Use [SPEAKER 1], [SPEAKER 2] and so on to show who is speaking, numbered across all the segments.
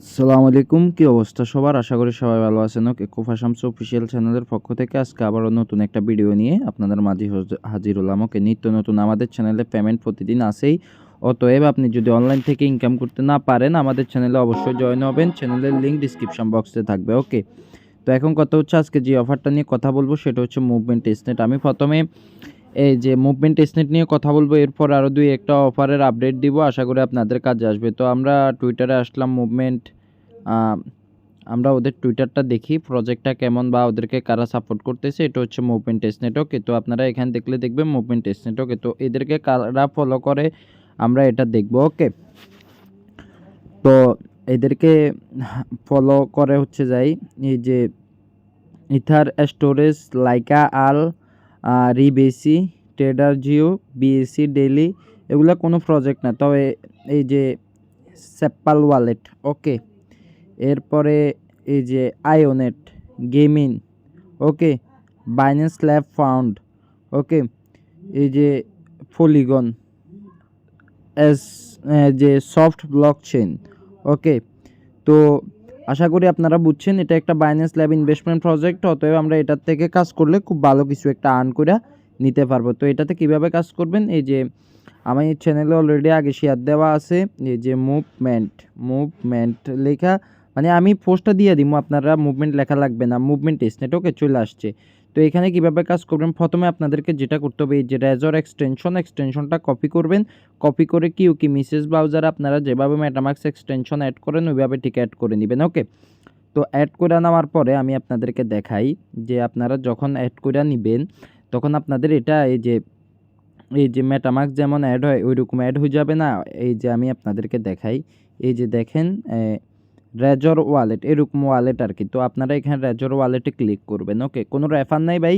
[SPEAKER 1] আসসালামু আলাইকুম, কি অবস্থা সবার? আশা করি সবাই ভালো আছেন। ওকে, কোফা অফিসিয়াল চ্যানেলের পক্ষ থেকে আজকে আবারও নতুন একটা ভিডিও নিয়ে আপনাদের মাঝে হজ- হাজির হলাম। ওকে, নিত্য নতুন আমাদের চ্যানেলে পেমেন্ট প্রতিদিন আসেই। অতএব আপনি যদি অনলাইন থেকে ইনকাম করতে না পারেন, আমাদের চ্যানেলে অবশ্যই জয়েন হবেন। চ্যানেলের লিঙ্ক ডিসক্রিপশন বক্সে থাকবে। ওকে, তো এখন কথা হচ্ছে আজকে যে অফারটা নিয়ে কথা বলব, সেটা হচ্ছে মুভমেন্ট টেস্টনেট আমি প্রথমে এই যে মুভমেন্ট টেস্টনেট নিয়ে কথা বলব, এরপর আরও দুই একটা অফারের আপডেট দিব, আশা করি আপনাদের কাজে আসবে। তো আমরা টুইটারে আসলাম মুভমেন্ট আমরা ওদের টুইটারটা দেখি প্রজেক্টটা কেমন বা ওদেরকে কারা সাপোর্ট করতেছে, এটা হচ্ছে মুভমেন্ট নেটওয়ার্ক তো আপনারা এখানে দেখলে দেখবেন মুভমেন্ট নেটওয়ার্ক তো এদেরকে কারা ফলো করে, আমরা এটা দেখব ওকে তো এদেরকে ফলো করে হচ্ছে যাই, এই যে ইথার স্টোরেজ লাইকা আল রিবেসি ট্রেডার, জিও বিএসসি ডেলি এগুলো কোনো প্রজেক্ট না। তবে এই যে সেপ্পাল ওয়ালেট ওকে এরপরে এই যে আয়োনেট gaming okay Binance lab found okay এই যে ফলিগন এস যে সফট ব্লক চেন ওকে তো আশা করি আপনারা বুঝছেন, এটা একটা বাইন্যান্স ল্যাব ইনভেস্টমেন্ট প্রজেক্ট অতএব আমরা এটার থেকে কাজ করলে খুব ভালো কিছু একটা আর্ন করে নিতে পারব। তো এটাতে কীভাবে কাজ করবেন? এই যে আমার এই চ্যানেলে অলরেডি আগে শেয়ার দেওয়া আছে, এই যে মুভমেন্ট মুভমেন্ট লেখা মানে আমি পোস্টটা দিয়ে দিব আপনারা মুভমেন্ট লেখা লাগবে না মুভমেন্ট এসনেট ওকে চলে আসছে। তো এখানে কীভাবে কাজ করবেন? প্রথমে আপনাদেরকে যেটা করতে হবে, এই যে রেজর এক্সটেনশন এক্সটেনশনটা কপি করবেন। কপি করে কিউ কি মিসেস ব্রাউজার আপনারা যেভাবে মেটামাক্স এক্সটেনশন অ্যাড করেন, ওইভাবে ঠিক অ্যাড করে নেবেন ওকে তো অ্যাড করে নেওয়ার পরে আমি আপনাদেরকে দেখাই যে আপনারা যখন অ্যাড করে নেবেন, তখন আপনাদের এটা এই যে এই যে মেটামাক্স যেমন অ্যাড হয় ওই রকম অ্যাড হয়ে যাবে না? এই যে আমি আপনাদেরকে দেখাই। এই যে দেখেন রেজর ওয়ালেট এরকম ওয়ালেট আর কি তো আপনারা এখানে রেজর ওয়ালেটে ক্লিক করবেন ওকে কোনো রেফার নাই ভাই।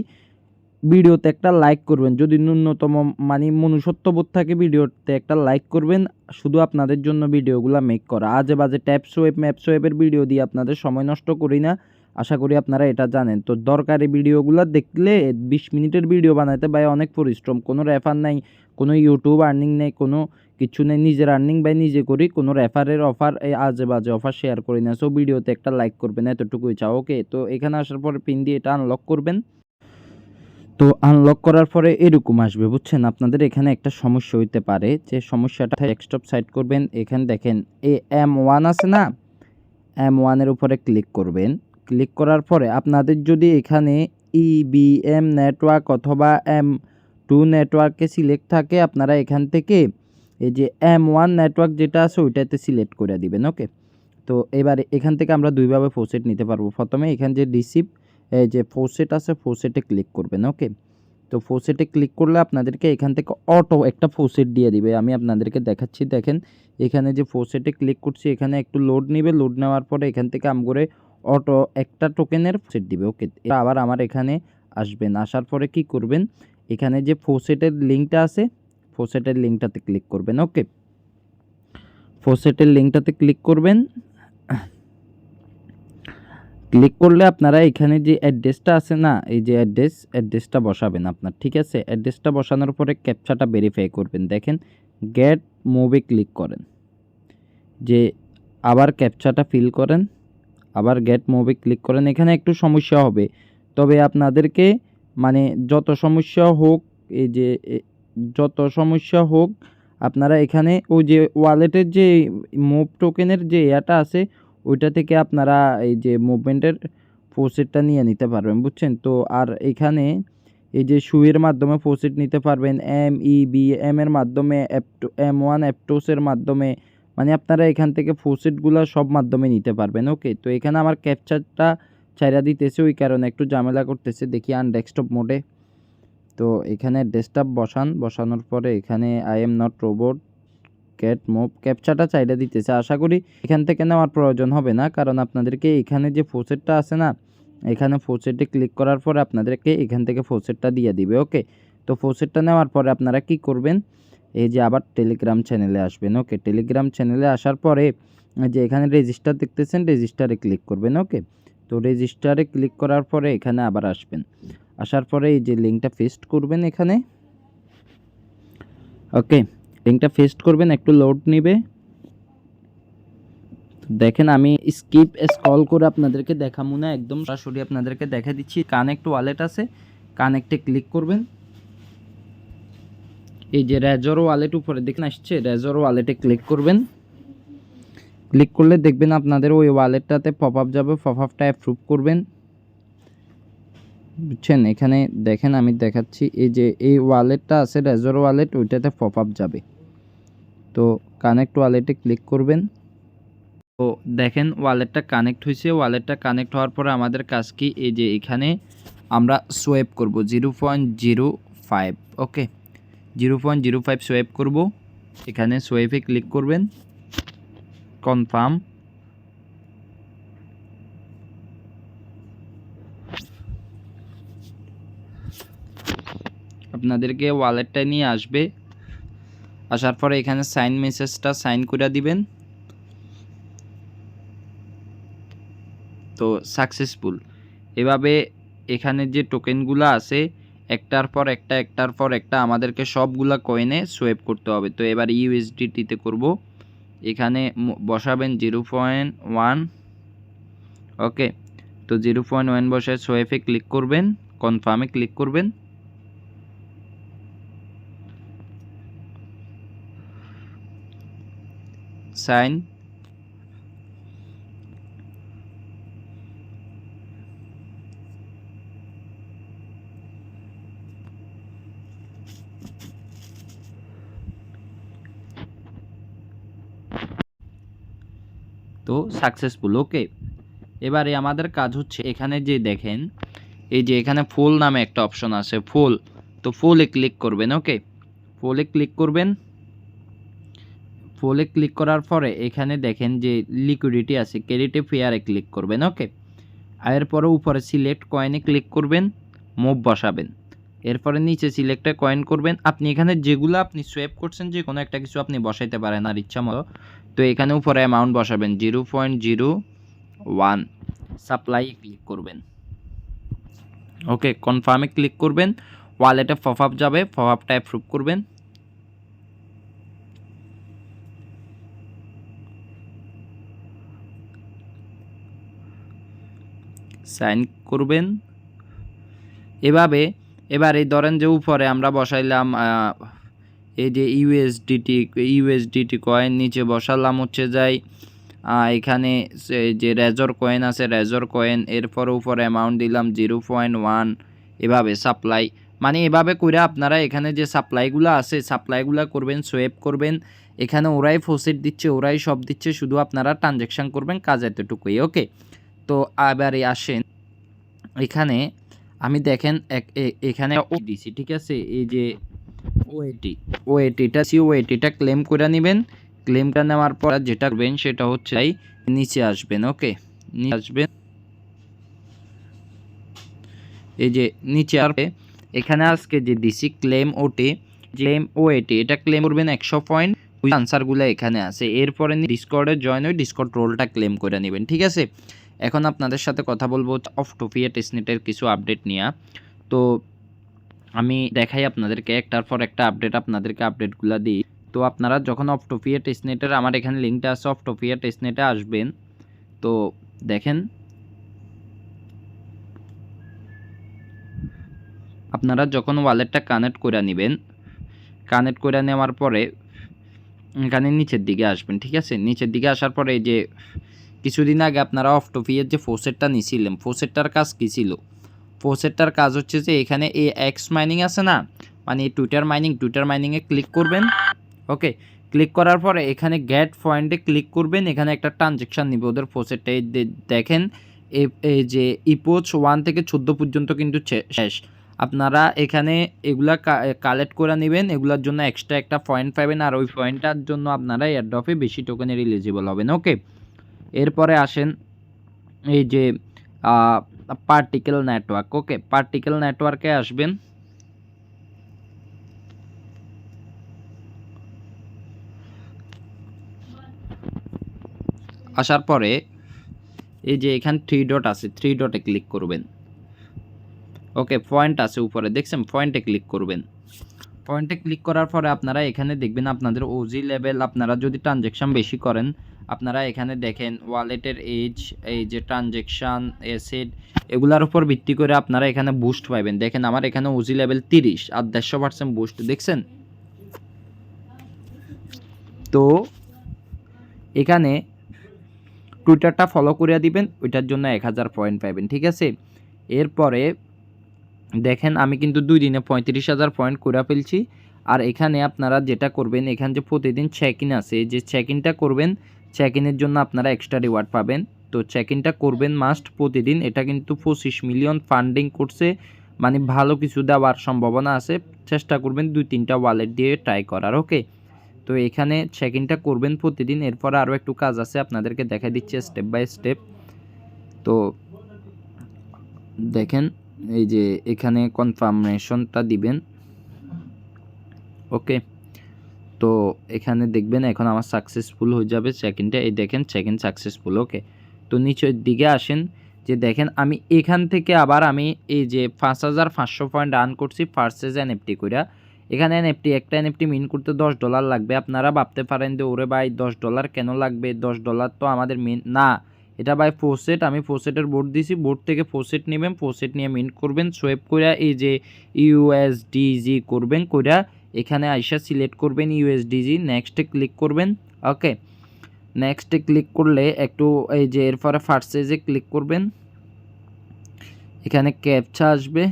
[SPEAKER 1] ভিডিওতে একটা লাইক করবেন। যদি ন্যূনতম মানে মনুষ্যত্ববোধ থাকে ভিডিওতে একটা লাইক করবেন, শুধু আপনাদের জন্য ভিডিওগুলো মেক করা। আজে বাজে ট্যাপস ওয়েব ম্যাপস ওয়েবের ভিডিও দিয়ে আপনাদের সময় নষ্ট করি না। আশা করি আপনারা এটা জানেন। তো দরকারি ভিডিওগুলো দেখলে বিশ মিনিটের ভিডিও বানাতে ভাই অনেক পরিশ্রম। কোনো রেফার নাই, কোনো ইউটিউব আর্নিং নেই, কোনো কিছু নেই। নিজের আর্নিং বাই নিজে করি, কোনো রেফারের অফার এই আজে বাজে অফার শেয়ার করি না। সো ভিডিওতে একটা লাইক করবেন, এতটুকুই চাও ওকে তো এখানে আসার পরে পিন দিয়ে এটা আনলক করবেন। তো আনলক করার পরে এরকম আসবে, বুঝছেন? আপনাদের এখানে একটা সমস্যা হইতে পারে। যে সমস্যাটা ডেস্কটপ সাইড করবেন, এখানে দেখেন এ এম ওয়ান আছে না? এম ওয়ানের উপরে ক্লিক করবেন। ক্লিক করার পরে আপনাদের যদি এখানে E ইবিএম নেটওয়ার্ক অথবা এম টু নেটওয়ার্কে সিলেক্ট থাকে, আপনারা এখান থেকে এই যে এম ওয়ান নেটওয়ার্ক যেটা আছে ওইটাতে সিলেক্ট করে দিবেন ওকে তো এবারে এখান থেকে আমরা দুইভাবে ফোসেট নিতে পারব। প্রথমে এখানে যে রিসিভ যে ফোসেট আছে ফোসেটে ক্লিক করবেন ওকে তো ফোসেটে ক্লিক করলে আপনাদেরকে এখান থেকে অটো একটা ফোসেট দিয়ে দিবে। আমি আপনাদেরকে দেখাচ্ছি, দেখেন, এখানে যে ফোসেটে ক্লিক করছি, এখানে একটু লোড নিবে। লোড নেওয়ার পরে এখান থেকে আম করে অটো একটা টোকেনের সেট দিবে ওকে আবার আমার এখানে আসবেন আসার পরে কি করবেন? এখানে যে ফোসেটের লিঙ্কটা আছে ফোসেটের লিঙ্কটাতে ক্লিক করবেন ওকে ফোসেটের লিঙ্কটাতে ক্লিক করবেন। ক্লিক করলে আপনারা এখানে যে অ্যাড্রেসটা আছে না, এই যে অ্যাড্রেস অ্যাড্রেসটা বসাবেন আপনার, ঠিক আছে? অ্যাড্রেসটা বসানোর পরে ক্যাপচাটা ভেরিফাই করবেন। দেখেন গেট মুভে ক্লিক করেন। যে আবার ক্যাপচাটা ফিল করেন। আবার গেট মুভে ক্লিক করেন, এখানে একটু সমস্যা হবে। তবে আপনাদেরকে মানে যত সমস্যা হোক, এই যে যত সমস্যা হোক, আপনারা এখানে ওই যে ওয়ালেটের যে মুভ টোকেনের যে ইয়াটা আছে, ওইটা থেকে আপনারা এই যে মুভমেন্টের ফোসেটটা নিয়ে নিতে পারবেন, বুঝছেন? তো আর এখানে এই যে সুইয়ের মাধ্যমে ফোসেট নিতে পারবেন এম ই বি এম এর মাধ্যমে অ্যাপটো এম ওয়ান অ্যাপটোসের মাধ্যমে মানে আপনারা এখান থেকে ফোসেটগুলো সব মাধ্যমে নিতে পারবেন ওকে তো এখানে আমার ক্যাপচারটা ছাইরা দিতেছে, ওই কারণে একটু ঝামেলা করতেছে, দেখি আন ডেস্কটপ মোডে তো এখানে ডেস্কটপ বসান, বসানোর পরে এখানে I am not robot cat move ক্যাপচাটা চাইটা দিতেছে। আশা করি এখান থেকে নেওয়ার প্রয়োজন হবে না, কারণ আপনাদেরকে এখানে যে ফোসেটটা আছে না, এখানে ফোসেটে ক্লিক করার পরে আপনাদেরকে এখান থেকে ফোসেটটা দিয়ে দিবে ওকে তো ফোসেটটা নেওয়ার পরে আপনারা কি করবেন এই যে আবার টেলিগ্রাম চ্যানেলে আসবেন ওকে টেলিগ্রাম চ্যানেলে আসার পরে যে এখানে রেজিস্টার দেখতেছেন রেজিস্টারে ক্লিক করবেন ওকে তো রেজিস্টারে ক্লিক করার পরে এখানে আবার আসবেন। আসার পরে এই যে লিঙ্কটা পেস্ট করবেন এখানে ওকে লিঙ্কটা পেস্ট করবেন, একটু লোড নেবে। দেখেন আমি স্কিপ স্ক্রল করে আপনাদেরকে দেখাবো না, একদম সরাসরি আপনাদেরকে দেখা দিচ্ছি। কানেক্ট ওয়ালেট আছে, কানেক্টে ক্লিক করবেন। এই যে রেজর ওয়ালেট উপরে দেখেন আসছে রেজর ওয়ালেটে ক্লিক করবেন। ক্লিক করলে দেখবেন আপনাদের ওই ওয়ালেটটাতে পপ আপ যাবে পপ আপটা অ্যাপ্রুভ করবেন। বুঝছেন? এখানে দেখেন আমি দেখাচ্ছি, এই যে এই ওয়ালেটটা আছে রেজর ওয়ালেট ওইটাতে পপ আপ যাবে। তো কানেক্ট ওয়ালেটে ক্লিক করবেন। তো দেখেন ওয়ালেটটা কানেক্ট হয়েছে ওয়ালেটটা কানেক্ট হওয়ার পরে আমাদের কাজ কি? এই যে এখানে আমরা সোয়েপ করব zero point zero five okay zero point zero five swap করব। এখানে সোয়েপে ক্লিক করবেন। কনফার্ম। আপনাদেরকে ওয়ালেটটা নিয়ে আসবে। আসার পরে এখানে সাইন মেসেজটা সাইন করে দিবেন। তো সাকসেসফুল। এভাবে এখানে যে টোকেনগুলো আছে একটার পর একটা, একটার পর একটা আমাদেরকে সবগুলা কয়েনে সোয়েপ করতে হবে। তো এবার ইউএসডিটিতে করব। এখানে বসাবেন জিরো পয়েন্ট ওয়ান। ওকে, তো জিরো পয়েন্ট ওয়ান বসে সোয়েফে ক্লিক করবেন কনফার্মে ক্লিক করবেন। সাইন তো সাকসেসফুল ওকে এবারে আমাদের কাজ হচ্ছে এখানে যে দেখেন, এই যে এখানে ফুল নামে একটা অপশন আছে ফুল তো ফুলে ক্লিক করবেন ওকে ফুলে ক্লিক করবেন। ফুলে ক্লিক করার পরে এখানে দেখেন যে লিকুইডিটি আছে ক্রেডিটে ফেয়ারে ক্লিক করবেন ওকে এরপরে উপরে সিলেক্ট কয়েনে ক্লিক করবেন মুভ বসাবেন। এরপরে নিচে সিলেক্টে কয়েন করবেন। আপনি এখানে যেগুলো আপনি সোয়েপ করছেন যে কোনো একটা কিছু আপনি বসাইতে পারেন, আর ইচ্ছা মতো। তো এখানে উপরে অ্যামাউন্ট বসাবেন zero point zero one supply click করবেন। ওকে কনফার্মে ক্লিক করবেন। ওয়ালেটে পপ আপ যাবে পপ আপটা অ্যাপ্রুভ করবেন। সাইন করবেন। এভাবে, এবার ধরেন যে উপরে আমরা বসাইলাম এই যে ইউএসডিটি ইউএসডিটি কয়েন নিচে বসালাম হচ্ছে যাই এখানে যে রেজর কয়েন আছে রেজর কয়েন এরপর উপরে অ্যামাউন্ট দিলাম জিরো পয়েন্ট ওয়ান এভাবে সাপ্লাই মানে এভাবে করে আপনারা এখানে যে সাপ্লাইগুলো আছে সাপ্লাইগুলো করবেন সোয়েপ করবেন, এখানে ওরাই ফোসেট দিচ্ছে, ওরাই সব দিচ্ছে, শুধু আপনারা ট্রানজ্যাকশান করবেন কাজ এতটুকুই, ওকে? তো এবারে আসেন, এখানে আমি দেখেন এখানে দিছি ঠিক আছে? এই যে ওএটি ওএটিটা সি ওএটিটা ক্লেম করে নেবেন। ক্লেমটা নেওয়ার পর যেটা করবেন সেটা হচ্ছে এই নিচে আসবেন ওকে নিচে আসবেন। এই যে নিচে আসবে এখানে আজকে যে দিছি ক্লেম ওটি ক্লেম ওএটি এটা ক্লেম করবেন একশো পয়েন্ট ওই আনসারগুলো এখানে আছে। এরপরে ডিসকর্ডে জয়েন হয়ে ডিসকর্ড রোলটা ক্লেম করে নেবেন, ঠিক আছে? এখন আপনাদের সাথে কথা বলব অফ টোফিয়া টেস্টনেটের কিছু আপডেট নিয়ে। তো আমি দেখাই আপনাদেরকে, একটার পর একটা আপডেট আপনাদেরকে আপডেটগুলো দিই। তো আপনারা যখন অফটোপিয়া টেস্টনেটের আমার এখানে লিঙ্কটা আছে অফটোপিয়া টেস্টনেটে আসবেন। তো দেখেন। আপনারা যখন ওয়ালেটটা কানেক্ট করে নেবেন কানেক্ট করে নেওয়ার পরে এখানে নিচের দিকে আসবেন, ঠিক আছে? নিচের দিকে আসার পরে এই যে, কিছুদিন আগে আপনারা অফটোপিয়ার যে ফোসেটটা নিছিলেন ফোসেটটার কাজ কী ছিল? ফোসেটটার কাজ হচ্ছে যে এখানে এই এক্স মাইনিং আছে না মানে টুইটার মাইনিং টুইটার মাইনিংয়ে ক্লিক করবেন ওকে ক্লিক করার পরে এখানে গ্যাট পয়েন্টে ক্লিক করবেন, এখানে একটা ট্রানজেকশান নিবে, ওদের ফোসেটটা এই দেখেন এ- এই যে ইপোচ ওয়ান থেকে চোদ্দ পর্যন্ত কিন্তু শেষ। আপনারা এখানে এগুলা কালেক্ট করে নেবেন, এগুলোর জন্য এক্সট্রা একটা পয়েন্ট পাবেন, আর ওই পয়েন্টটার জন্য আপনারা এয়ারড্রপে বেশি টোকেনের এলিজিবল হবেন ওকে এরপরে আসেন, এই যে পার্টিকেল নেটওয়ার্ক ওকে পার্টিকেল নেটওয়ার্কে আসবেন। আসার পরে এই যে এখানে থ্রি ডট আছে থ্রি ডটে ক্লিক করবেন। ওকে পয়েন্ট আছে উপরে, দেখছেন? পয়েন্টে ক্লিক করবেন। পয়েন্টে ক্লিক করার পরে আপনারা এখানে দেখবেন আপনাদের ওজি লেভেল আপনারা যদি ট্রানজ্যাকশন বেশি করেন, আপনারা এখানে দেখেন ওয়ালেটের এজ এই যে ট্রানজ্যাকশান অ্যাসেট এগুলার উপর ভিত্তি করে আপনারা এখানে বুস্ট পাবেন দেখেন আমার এখানে ওজি লেভেল তিরিশ, আর দেড়শো পার্সেন্ট বুস্ট দেখছেন? তো এখানে টুইটারটা ফলো করে দিবেন, ওইটার জন্য এক হাজার পয়েন্ট পাবেন ঠিক আছে? এরপরে দেখেন, আমি কিন্তু দুই দিনে পঁয়ত্রিশ হাজার পয়েন্ট করে ফেলছি। আর এখানে আপনারা যেটা করবেন, এখানে যে প্রতিদিন চেক ইন আছে যে চেক ইনটা করবেন চেক ইনের জন্য আপনারা এক্সট্রা রিওয়ার্ড পাবেন। তো চেক ইনটা করবেন মাস্ট প্রতিদিন, এটা কিন্তু পঁচিশ মিলিয়ন ফান্ডিং করছে। মানে ভালো কিছু দেওয়ার সম্ভাবনা আছে, চেষ্টা করবেন দুই তিনটা ওয়ালেট দিয়ে ট্রাই করার ওকে তো এখানে চেক ইনটা করবেন প্রতিদিন, এরপর আরও একটু কাজ আছে, আপনাদেরকে দেখা দিচ্ছে স্টেপ বাই স্টেপ তো দেখেন এই যে এখানে কনফার্মেশনটা দিবেন। ওকে তো এখানে দেখবেন এখন আমার সাকসেসফুল হয়ে যাবে সেকেন্ডটা এই দেখেন সেকেন্ড সাকসেসফুল ওকে তো নিচের দিকে আসেন যে দেখেন আমি এখান থেকে আবার আমি এই যে পাঁচ হাজার পাঁচশো পয়েন্ট রান করছি ফার্স্টেজ এনএফটি কইরা। এখানে এনএফটি একটা এনএফটি মিন করতে দশ ডলার লাগবে। আপনারা ভাবতে পারেন যে, ওরে ভাই, দশ ডলার কেন লাগবে? দশ ডলার তো আমাদের মিন না। এটা বাই ফোসেট আমি ফোসেটের বোর্ড দিছি বোর্ড থেকে ফোসেট নেবেন ফোসেট নিয়ে মিন্ট করবেন সোয়েপ কইরা এই যে ইউএসডিজি করবেন, কইরা এখানে আইসা সিলেক্ট করবেন ইউএসডিজি নেক্সটে ক্লিক করবেন ওকে নেক্সটে ক্লিক করলে একটু এই যে এরপরে ফার্স্ট সাইজে ক্লিক করবেন, এখানে ক্যাপচা আসবে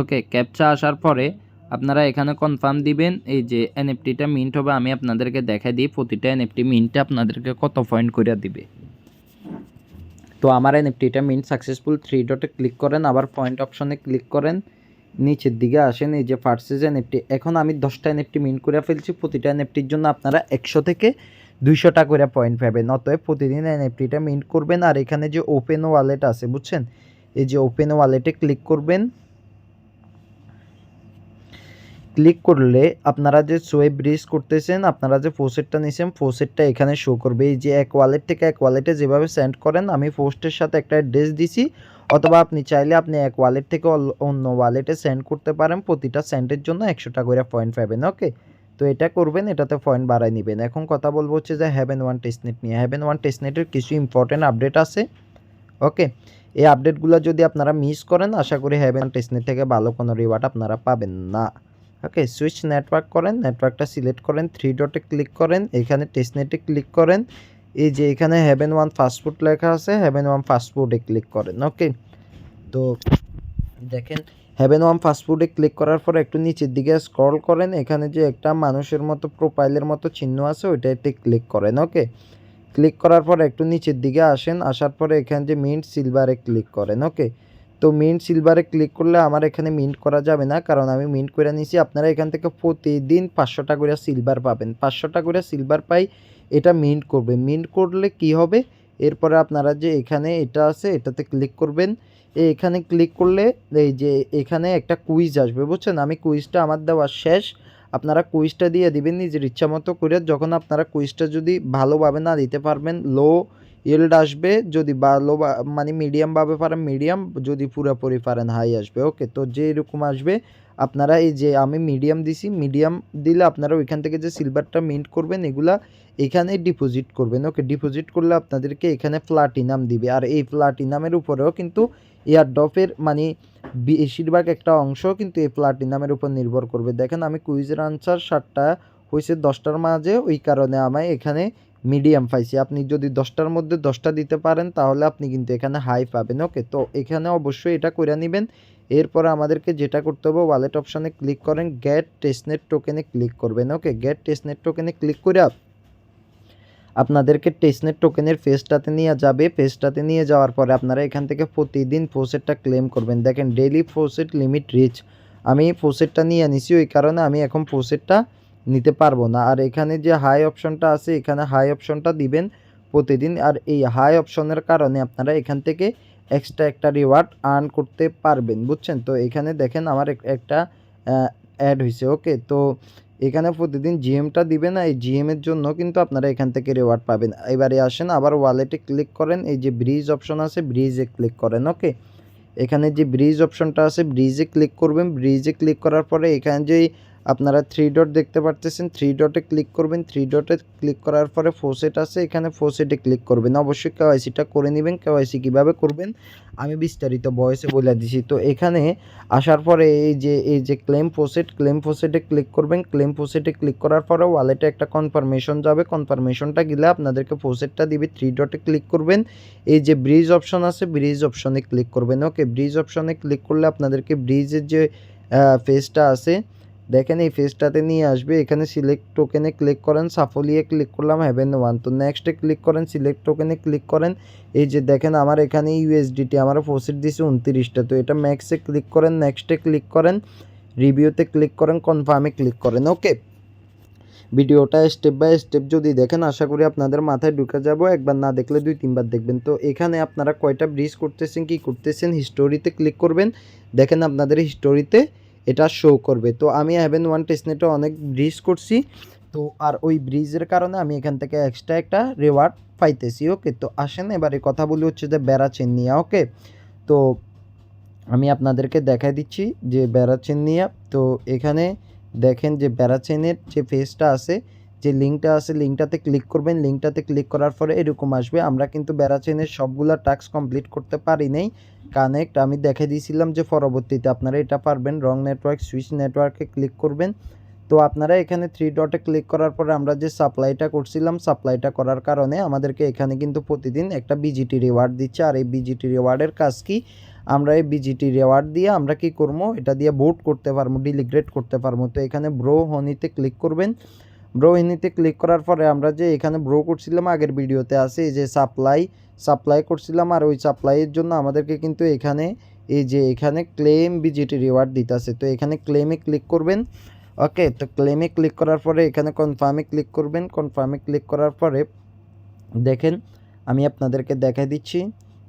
[SPEAKER 1] ওকে ক্যাপচা আসার পরে আপনারা এখানে কনফার্ম দিবেন, এই যে এনএফটিটা মিন্ট হবে, আমি আপনাদেরকে দেখা দিই, প্রতিটা এনএফটি মিন্টে আপনাদেরকে কত পয়েন্ট করে দিবে। তো আমার এনএফটিটা মিন্ট সাকসেসফুল থ্রি ডটে ক্লিক করেন, আবার পয়েন্ট অপশনে ক্লিক করেন, নিচের দিকে আসেন, এই যে ফার্সেজ এনএফটি এখন আমি দশটা এনএফটি মিন্ট করে ফেলছি, প্রতিটা এনএফটির জন্য আপনারা একশো থেকে দুইশোটা করে পয়েন্ট পাবেন, অতএব প্রতিদিন এনএফটিটা মিন্ট করবেন, আর এখানে যে ওপেন ওয়ালেট আছে, বুঝছেন? এই যে ওপেন ওয়ালেটে ক্লিক করবেন ক্লিক করলে আপনারা যে সোয়েব ব্রিজ করতেছেন, আপনারা যে ফোসেটটা নিয়েছেন ফোসেটটা এখানে শো করবে। এই যে এক ওয়ালেট থেকে এক ওয়ালেটে যেভাবে সেন্ড করেন, আমি পোস্টের সাথে একটা অ্যাড্রেস দিছি। অথবা আপনি চাইলে আপনি এক ওয়ালেট থেকে অন্য ওয়ালেটে সেন্ড করতে পারেন। প্রতিটা সেন্টের জন্য একশো টাকা করে পয়েন্ট পাবেন ওকে তো এটা করবেন, এটাতে পয়েন্ট বাড়াই নেবেন। এখন কথা বলব হচ্ছে যে হ্যাভেন ওয়ান টেস্টনেট নিয়ে। হ্যাভেন ওয়ান টেস্টনেটের কিছু ইম্পর্টেন্ট আপডেট আছে ওকে এই আপডেটগুলো যদি আপনারা মিস করেন, আশা করি হ্যাভেন টেস্টনেট থেকে ভালো কোনো রিওয়ার্ড আপনারা পাবেন না। ওকে সুইচ নেটওয়ার্ক করেন নেটওয়ার্কটা সিলেক্ট করেন থ্রি ডটে ক্লিক করেন, এখানে টেস্টনেটে ক্লিক করেন। এই যে এখানে হ্যাভেন ওয়ান ফাস্টফুড লেখা আছে হ্যাভেন ওয়ান ফাস্টফুডে ক্লিক করেন ওকে তো দেখেন হ্যাভেন ওয়ান ফাস্টফুডে ক্লিক করার পর একটু নিচের দিকে স্ক্রল করেন, এখানে যে একটা মানুষের মতো প্রোফাইলের মতো চিহ্ন আছে, ওইটাতে ক্লিক করেন ওকে ক্লিক করার পর একটু নিচের দিকে আসেন, আসার পরে এখানে যে মিন্ট সিলভারে ক্লিক করেন ওকে তো মিন্ট সিলভারে ক্লিক করলে আমার এখানে মিন্ট করা যাবে না, কারণ আমি মিন্ট করে নিছি আপনারা এখান থেকে প্রতিদিন পাঁচশোটা করে সিলভার পাবেন। পাঁচশোটা করে সিলভার পাই, এটা মিন্ট করবে। মিন্ট করলে কি হবে? এরপরে আপনারা যে এখানে এটা আছে, এটাতে ক্লিক করবেন। এখানে ক্লিক করলে এই যে এখানে একটা কুইজ আসবে, বুঝছেন? আমি কুইজটা আমার দেওয়া শেষ। আপনারা কুইজটা দিয়ে দিবেন নিজের ইচ্ছা মতো করে। যখন আপনারা কুইজটা যদি ভালোভাবে না দিতে পারবেন লো ইয়েল্ড আসবে, যদি ভালো মানে মিডিয়ামভাবে পারেন মিডিয়াম যদি পুরোপুরি পারেন হাই আসবে ওকে তো যে এরকম আসবে, আপনারা এই যে আমি মিডিয়াম দিছি মিডিয়াম দিলে আপনারা ওইখান থেকে যে সিলভারটা মিন্ট করবেন, এগুলা এখানে ডিপোজিট করবেন ওকে ডিপোজিট করলে আপনাদেরকে এখানে প্লাটিনাম দিবে। আর এই প্লাটিনামের উপরেও কিন্তু এয়ারডপের মানে বেশিরভাগ একটা অংশ কিন্তু এই প্লাটিনামের উপর নির্ভর করবে। দেখেন আমি কুইজের আনসার সাতটা হয়েছে দশটার মাঝে, ওই কারণে আমায় এখানে মিডিয়াম পাইছি আপনি যদি দশটার মধ্যে দশটা দিতে পারেন, তাহলে আপনি কিন্তু এখানে হাই পাবেন। ওকে, তো এখানে অবশ্যই এটা করে নেবেন। এরপর আমাদেরকে যেটা করতে হবে ওয়ালেট অপশানে ক্লিক করেন গ্যাট টেস্টনেট টোকেনে ক্লিক করবেন। ওকে গ্যাট টেস্টনেট টোকেনে ক্লিক করে আপনাদেরকে টেস্টনেট টোকেনের ফেসটাতে নিয়ে যাবে। ফেসটাতে নিয়ে যাওয়ার পরে আপনারা এখান থেকে প্রতিদিন ফোসেটটা ক্লেম করবেন। দেখেন ডেইলি ফোসেট লিমিট রিচ আমি ফোসেটটা নিয়ে নিছি ওই কারণে আমি এখন ফোসেটটা নিতে পারব না। আর এখানে যে হাই অপশনটা আছে, এখানে হাই অপশনটা দিবেন প্রতিদিন। আর এই হাই অপশনের কারণে আপনারা এখান থেকে এক্সট্রা একটা রিওয়ার্ড আর্ন করতে পারবেন, বুঝছেন? তো এখানে দেখেন আমার একটা অ্যাড হয়েছে ওকে তো এখানে প্রতিদিন জিএমটা দিবেন এই জিএমের জন্য কিন্তু আপনারা এখান থেকে রিওয়ার্ড পাবেন। এবারে আসেন, আবার ওয়ালেটে ক্লিক করেন। এই যে ব্রিজ অপশন আছে ব্রিজে ক্লিক করেন। ওকে এখানে যে ব্রিজ অপশনটা আছে ব্রিজে ক্লিক করবেন। ব্রিজে ক্লিক করার পরে এখানে যেই আপনারা থ্রি ডট দেখতে পারতেছেন থ্রি ডটে ক্লিক করবেন থ্রি ডটে ক্লিক করার পরে ফোসেট আছে, এখানে ফোসেটে ক্লিক করবেন। অবশ্যই কেওয়াইসিটা করে নেবেন কেওয়াইসি কীভাবে করবেন, আমি বিস্তারিত বয়সে বলে দিছি। তো এখানে আসার পরে এই যে এই যে ক্লেম ফোসেট ক্লেম ফোসেটে ক্লিক করবেন ক্লেম ফোসেটে ক্লিক করার পরে ওয়ালেটে একটা কনফার্মেশন যাবে। কনফার্মেশনটা গেলে আপনাদেরকে ফোসেটটা দিবে থ্রি ডটে ক্লিক করবেন। এই যে ব্রিজ অপশন আছে ব্রিজ অপশনে ক্লিক করবেন। ওকে ব্রিজ অপশনে ক্লিক করলে আপনাদেরকে ব্রিজের যে ফেসটা আছে দেখেন এই ফেসটাতে নিয়ে আসবে। এখানে সিলেক্ট টোকেনে ক্লিক করেন, সাফলিয়ে ক্লিক করলাম হ্যাভেন ওয়ান তো নেক্সটে ক্লিক করেন সিলেক্ট টোকেনে ক্লিক করেন। এই যে দেখেন আমার এখানে ইউএসডিটি আমার ফোসিট দিছে উনত্রিশটা। তো এটা ম্যাক্সে ক্লিক করেন নেক্সটে ক্লিক করেন রিভিউতে ক্লিক করেন কনফার্মে ক্লিক করেন ওকে ভিডিওটা স্টেপ বাই স্টেপ যদি দেখেন, আশা করি আপনাদের মাথায় ঢুকে যাব। একবার না দেখলে দুই, তিনবার দেখবেন। তো এখানে আপনারা কয়টা ব্রিজ করতেছেন, কি করতেছেন হিস্টোরিতে ক্লিক করবেন। দেখেন আপনাদের হিস্টোরিতে এটা শো করবে। তো আমি হ্যাভেন ওয়ান টেস্টনেটে অনেক ব্রিজ করছি। তো আর ওই ব্রিজের কারণে আমি এখান থেকে এক্সট্রা একটা রিওয়ার্ড পাইতেছি ওকে তো আসেন, এবারে কথা বলি হচ্ছে যে বেড়া চেন নিয়ে ওকে তো আমি আপনাদেরকে দেখাই দিচ্ছি যে বেড়া চেন নিয়ে। তো এখানে দেখেন যে বেড়া চেনের যে ফেসটা আছে, যে লিঙ্কটা আছে লিঙ্কটাতে ক্লিক করবেন। লিঙ্কটাতে ক্লিক করার পরে এরকম আসবে। আমরা কিন্তু বেড়া চেনের সবগুলা টাস্ক কমপ্লিট করতে পারি নাই। কানেক্ট, আমি দেখে দিয়েছিলাম যে পরবর্তীতে আপনারা এটা পারবেন। রং নেটওয়ার্ক সুইচ নেটওয়ার্কে ক্লিক করবেন। তো আপনারা এখানে থ্রি ডটে ক্লিক করার পরে আমরা যে সাপ্লাইটা করছিলাম সাপ্লাইটা করার কারণে আমাদেরকে এখানে কিন্তু প্রতিদিন একটা বিজিটি রিওয়ার্ড দিচ্ছে। আর এই বিজিটি রিওয়ার্ডের কাজ কি? আমরা এই বিজিটি রিওয়ার্ড দিয়ে আমরা কি করব? এটা দিয়ে ভোট করতে পারব ডিলিগ্রেট করতে পারব। তো এখানে ব্রো হনিতে ক্লিক করবেন। ব্রো হনিতে ক্লিক করার পরে আমরা যে এখানে ব্রো করছিলাম, আগের ভিডিওতে আছে এই যে সাপ্লাই সাপ্লাই করছিলাম আর ওই সাপ্লাইয়ের জন্য আমাদেরকে কিন্তু এখানে এই যে এখানে ক্লেম বিজিটি রিওয়ার্ড দিতেছে। তো এখানে ক্লেমে ক্লিক করবেন। ওকে তো ক্লেমে ক্লিক করার পরে এখানে কনফার্মে ক্লিক করবেন। কনফার্মে ক্লিক করার পরে দেখেন, আমি আপনাদেরকে দেখাই দিচ্ছি।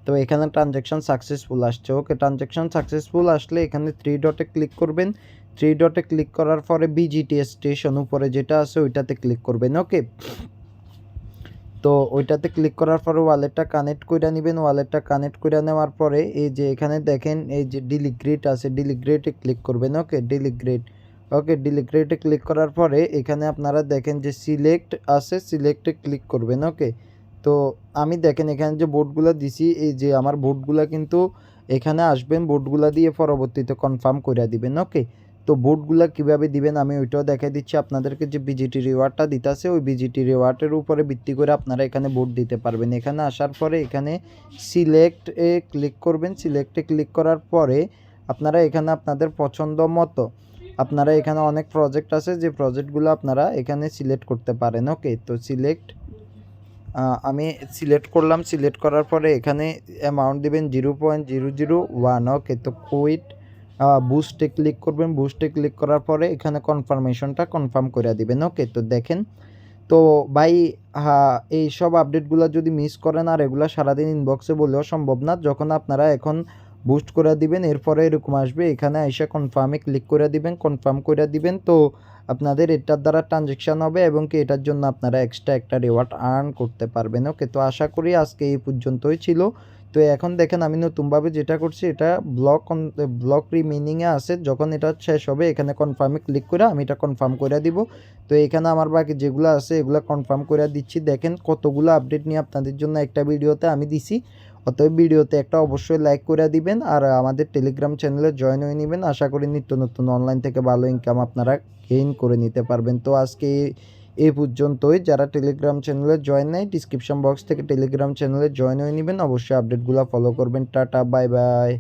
[SPEAKER 1] তো এখানে ট্রানজ্যাকশান সাকসেসফুল আসছে। ওকে ট্রানজ্যাকশান সাকসেসফুল আসলে এখানে থ্রি ডটে ক্লিক করবেন। থ্রি ডটে ক্লিক করার পরে বিজিটিএস স্টেশন উপরে যেটা আছে ওইটাতে ক্লিক করবেন। ওকে তো ওইটাতে ক্লিক করার পরে ওয়ালেটটা কানেক্ট করে নেবেন। ওয়ালেটটা কানেক্ট করে নেওয়ার পরে এই যে এখানে দেখেন, এই যে ডিলিগ্রেট আছে ডিলিগ্রেটে ক্লিক করবেন ওকে ডিলিগ্রেট ওকে ডিলিগ্রেটে ক্লিক করার পরে এখানে আপনারা দেখেন যে সিলেক্ট আছে সিলেক্টে ক্লিক করবেন ওকে তো আমি দেখেন এখানে যে বোর্ডগুলো দিছি, এই যে আমার বোর্ডগুলো কিন্তু এখানে আসবেন বোর্ডগুলো দিয়ে পরবর্তীতে কনফার্ম করে দিবেন ওকে তো বোর্ডগুলো কীভাবে দিবেন আমি ওইটাও দেখাই দিচ্ছি। আপনাদেরকে যে বিজিটি রিওয়ার্ডটা দিতেছে, ওই বিজিটি রিওয়ার্ডের উপরে ভিত্তি করে আপনারা এখানে বোর্ড দিতে পারবেন। এখানে আসার পরে এখানে সিলেক্ট এ ক্লিক করবেন। সিলেক্টে ক্লিক করার পরে আপনারা এখানে আপনাদের পছন্দ মতো, আপনারা এখানে অনেক প্রজেক্ট আছে, যে প্রজেক্টগুলো আপনারা এখানে সিলেক্ট করতে পারেন। ওকে তো সিলেক্ট আমি সিলেক্ট করলাম। সিলেক্ট করার পরে এখানে অ্যামাউন্ট দেবেন zero point zero zero one okay তো কুইট বুস্টে ক্লিক করবেন। বুস্টে ক্লিক করার পরে এখানে কনফার্মেশনটা কনফার্ম করে দিবেন। ওকে তো দেখেন। তো ভাই হ্যাঁ এই সব আপডেটগুলো যদি মিস করেন আর এগুলো সারাদিন ইনবক্সে বললেও সম্ভব না, যখন আপনারা এখন বুস্ট করে দিবেন, এরপরে এরকম আসবে। এখানে এসে কনফার্মে ক্লিক করে দিবেন কনফার্ম করে দিবেন। তো আপনাদের এটার দ্বারা ট্রানজেকশান হবে এবং কি এটার জন্য আপনারা এক্সট্রা একটা রিওয়ার্ড আর্ন করতে পারবেন। ওকে তো আশা করি আজকে এই পর্যন্তই ছিল। তো এখন দেখেন আমি নতুনভাবে যেটা করছি, এটা ব্লক ব্লক রিমিনিংয়ে আছে। যখন এটা শেষ হবে, এখানে কনফার্মে ক্লিক করে আমি এটা কনফার্ম করে দিব। তো এখানে আমার বাকি যেগুলো আছে, এগুলো কনফার্ম করে দিচ্ছি। দেখেন কতগুলো আপডেট নিয়ে আপনাদের জন্য একটা ভিডিওতে আমি দিছি। অতএব ভিডিওতে একটা অবশ্যই লাইক করে দিবেন আর আমাদের টেলিগ্রাম চ্যানেলে জয়েন হয়ে নেবেন। আশা করি নিত্য নতুন অনলাইন থেকে ভালো ইনকাম আপনারা গেইন করে নিতে পারবেন। তো আজকে এই পর্যন্তই। যারা টেলিগ্রাম চ্যানেলে জয়েন নাই ডিসক্রিপশন বক্স থেকে টেলিগ্রাম চ্যানেলে জয়েন হয়ে নেবেন। অবশ্যই আপডেটগুলো ফলো করবেন। Tata bye bye